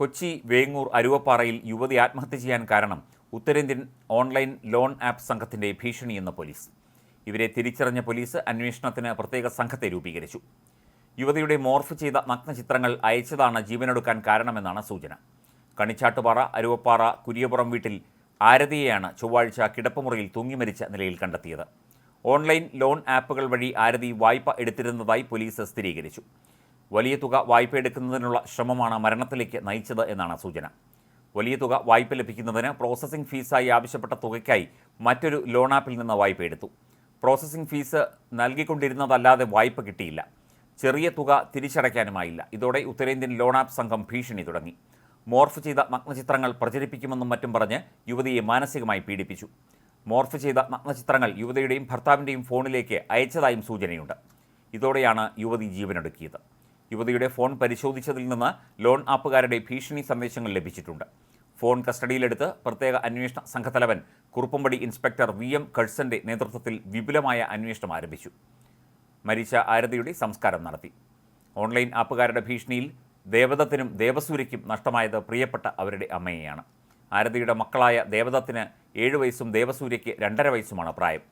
കൊച്ചി വേങ്ങൂർ അരുവപ്പാറയിൽ യുവതി ആത്മഹത്യ ചെയ്യാൻ കാരണം ഉത്തരേന്ത്യൻ ഓൺലൈൻ ലോൺ ആപ്പ് സംഘത്തിന്റെ ഭീഷണിയെന്ന് പോലീസ്. ഇവരെ തിരിച്ചറിഞ്ഞ പോലീസ് അന്വേഷണത്തിന് പ്രത്യേക സംഘത്തെ രൂപീകരിച്ചു. യുവതിയുടെ മോർഫ് ചെയ്ത നഗ്നചിത്രങ്ങൾ അയച്ചതാണ് ജീവനെടുക്കാൻ കാരണമെന്നാണ് സൂചന. കണിച്ചാട്ടുപാറ അരുവപ്പാറ കുരിയപുറം വീട്ടിൽ ആരതിയെയാണ് ചൊവ്വാഴ്ച കിടപ്പുമുറിയിൽ തൂങ്ങിമരിച്ച നിലയിൽ കണ്ടെത്തിയത്. ഓൺലൈൻ ലോൺ ആപ്പുകൾ വഴി ആരതി വായ്പ എടുത്തിരുന്നതായി പോലീസ് സ്ഥിരീകരിച്ചു. വലിയ തുക വായ്പ എടുക്കുന്നതിനുള്ള ശ്രമമാണ് മരണത്തിലേക്ക് നയിച്ചത് എന്നാണ് സൂചന. വലിയ തുക വായ്പ ലഭിക്കുന്നതിന് പ്രോസസ്സിംഗ് ഫീസായി ആവശ്യപ്പെട്ട തുകയ്ക്കായി മറ്റൊരു ലോൺ ആപ്പിൽ നിന്ന് വായ്പ എടുത്തു. പ്രോസസ്സിംഗ് ഫീസ് നൽകിക്കൊണ്ടിരുന്നതല്ലാതെ വായ്പ കിട്ടിയില്ല. ചെറിയ തുക തിരിച്ചടയ്ക്കാനുമായില്ല. ഇതോടെ ഉത്തരേന്ത്യൻ ലോൺ ആപ്പ് സംഘം ഭീഷണി തുടങ്ങി. മോർഫ് ചെയ്ത നഗ്നചിത്രങ്ങൾ പ്രചരിപ്പിക്കുമെന്നും മറ്റും പറഞ്ഞ് യുവതിയെ മാനസികമായി പീഡിപ്പിച്ചു. മോർഫ് ചെയ്ത നഗ്നചിത്രങ്ങൾ യുവതിയുടെയും ഭർത്താവിന്റെയും ഫോണിലേക്ക് അയച്ചതായും സൂചനയുണ്ട്. ഇതോടെയാണ് യുവതി ജീവനൊടുക്കിയത്. യുവതിയുടെ ഫോൺ പരിശോധിച്ചതിൽ നിന്ന് ലോൺ ആപ്പുകാരുടെ ഭീഷണി സന്ദേശങ്ങൾ ലഭിച്ചിട്ടുണ്ട്. ഫോൺ കസ്റ്റഡിയിലെടുത്ത് പ്രത്യേക അന്വേഷണ സംഘത്തലവൻ കുറുപ്പമ്പടി ഇൻസ്പെക്ടർ വി എം കഴ്സന്റെ നേതൃത്വത്തിൽ വിപുലമായ അന്വേഷണം ആരംഭിച്ചു. മരിച്ച ആരതിയുടെ സംസ്കാരം നടത്തി. ഓൺലൈൻ ആപ്പുകാരുടെ ഭീഷണിയിൽ ദേവദത്തിനും ദേവസൂര്യയ്ക്കും നഷ്ടമായത് പ്രിയപ്പെട്ട അവരുടെ അമ്മയെയാണ്. ആരതിയുടെ മക്കളായ ദേവദത്തിന് ഏഴ് വയസ്സും ദേവസൂര്യയ്ക്ക് രണ്ടര വയസ്സുമാണ് പ്രായം.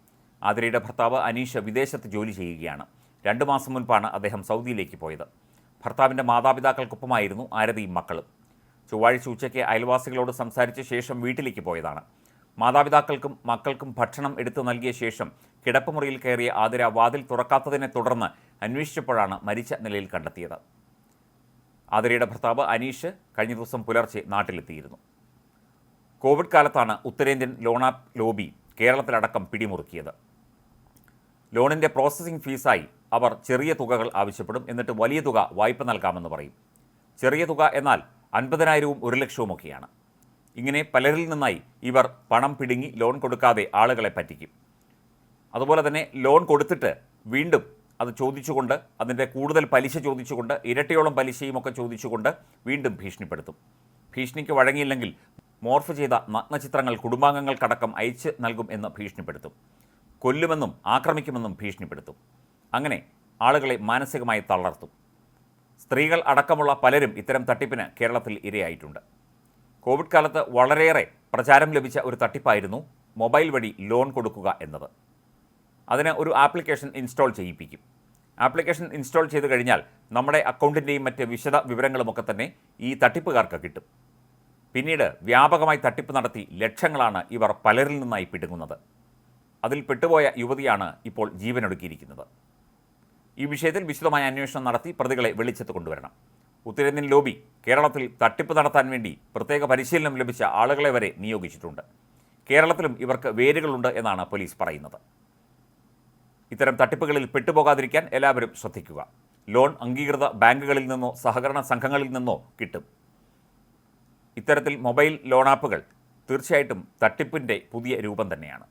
ആതിരയുടെ ഭർത്താവ് അനീഷ് വിദേശത്ത് ജോലി ചെയ്യുകയാണ്. രണ്ടു മാസം മുൻപാണ് അദ്ദേഹം സൗദിയിലേക്ക് പോയത്. ഭർത്താവിന്റെ മാതാപിതാക്കൾക്കൊപ്പമായിരുന്നു ആരതിയും മക്കളും. ചൊവ്വാഴ്ച ഉച്ചയ്ക്ക് അയൽവാസികളോട് സംസാരിച്ച ശേഷം വീട്ടിലേക്ക് പോയതാണ്. മാതാപിതാക്കൾക്കും മക്കൾക്കും ഭക്ഷണം എടുത്തു നൽകിയ ശേഷം കിടപ്പുമുറിയിൽ കയറിയ ആതിര വാതിൽ തുറക്കാത്തതിനെ തുടർന്ന് അന്വേഷിച്ചപ്പോഴാണ് മരിച്ച നിലയിൽ കണ്ടെത്തിയത്. ആതിരയുടെ ഭർത്താവ് അനീഷ് കഴിഞ്ഞ ദിവസം പുലർച്ചെ നാട്ടിലെത്തിയിരുന്നു. കോവിഡ് കാലത്താണ് ഉത്തരേന്ത്യൻ ലോണാപ് ലോബി കേരളത്തിലടക്കം പിടിമുറുക്കിയത്. ലോണിന്റെ പ്രോസസ്സിംഗ് ഫീസായി അവർ ചെറിയ തുകകൾ ആവശ്യപ്പെടും. എന്നിട്ട് വലിയ തുക വായ്പ നൽകാമെന്ന് പറയും. ചെറിയ തുക എന്നാൽ അൻപതിനായിരവും ഒരു ലക്ഷവുമൊക്കെയാണ് ഇങ്ങനെ പലരിൽ നിന്നായി ഇവർ പണം പിടുങ്ങി ലോൺ കൊടുക്കാതെ ആളുകളെ പറ്റിക്കും. അതുപോലെ തന്നെ ലോൺ കൊടുത്തിട്ട് വീണ്ടും അത് ചോദിച്ചുകൊണ്ട് അതിന്റെ കൂടുതൽ പലിശ ചോദിച്ചുകൊണ്ട് ഇരട്ടിയോളം പലിശയും ഒക്കെ ചോദിച്ചുകൊണ്ട് വീണ്ടും ഭീഷണിപ്പെടുത്തും. ഭീഷണിക്ക് വഴങ്ങിയില്ലെങ്കിൽ മോർഫ് ചെയ്ത നഗ്നചിത്രങ്ങൾ കുടുംബാംഗങ്ങൾക്കടക്കം അയച്ച് നൽകും എന്ന് ഭീഷണിപ്പെടുത്തും. കൊല്ലുമെന്നും ആക്രമിക്കുമെന്നും ഭീഷണിപ്പെടുത്തും. അങ്ങനെ ആളുകളെ മാനസികമായി തളർത്തും. സ്ത്രീകൾ അടക്കമുള്ള പലരും ഇത്തരം തട്ടിപ്പിന് കേരളത്തിൽ ഇരയായിട്ടുണ്ട്. കോവിഡ് കാലത്ത് വളരെയേറെ പ്രചാരം ലഭിച്ച ഒരു തട്ടിപ്പായിരുന്നു മൊബൈൽ വഴി ലോൺ കൊടുക്കുക എന്നത്. അതിന് ഒരു ആപ്ലിക്കേഷൻ ഇൻസ്റ്റാൾ ചെയ്യിപ്പിക്കും. ആപ്ലിക്കേഷൻ ഇൻസ്റ്റാൾ ചെയ്ത് കഴിഞ്ഞാൽ നമ്മുടെ അക്കൗണ്ടിന്റെയും മറ്റ് വിശദ വിവരങ്ങളുമൊക്കെ തന്നെ ഈ തട്ടിപ്പുകാർക്ക് കിട്ടും. പിന്നീട് വ്യാപകമായി തട്ടിപ്പ് നടത്തി ലക്ഷങ്ങളാണ് ഇവർ പലരിൽ നിന്നായി പിടുങ്ങുന്നത്. അതിൽ പെട്ടുപോയ യുവതിയാണ് ഇപ്പോൾ ജീവനൊടുക്കിയിരിക്കുന്നത്. ഈ വിഷയത്തിൽ വിശദമായ അന്വേഷണം നടത്തി പ്രതികളെ വെളിച്ചത്ത് കൊണ്ടുവരണം. ഉത്തരേന്ത്യൻ ലോബി കേരളത്തിൽ തട്ടിപ്പ് നടത്താൻ വേണ്ടി പ്രത്യേക പരിശീലനം ലഭിച്ച ആളുകളെ വരെ നിയോഗിച്ചിട്ടുണ്ട്. കേരളത്തിലും ഇവർക്ക് വേരുകളുണ്ട് എന്നാണ് പോലീസ് പറയുന്നത്. ഇത്തരം തട്ടിപ്പുകളിൽ പെട്ടുപോകാതിരിക്കാൻ എല്ലാവരും ശ്രദ്ധിക്കുക. ലോൺ അംഗീകൃത ബാങ്കുകളിൽ നിന്നോ സഹകരണ സംഘങ്ങളിൽ നിന്നോ കിട്ടും. ഇത്തരത്തിൽ മൊബൈൽ ലോൺ ആപ്പുകൾ തീർച്ചയായിട്ടും തട്ടിപ്പിന്റെ പുതിയ രൂപം തന്നെയാണ്.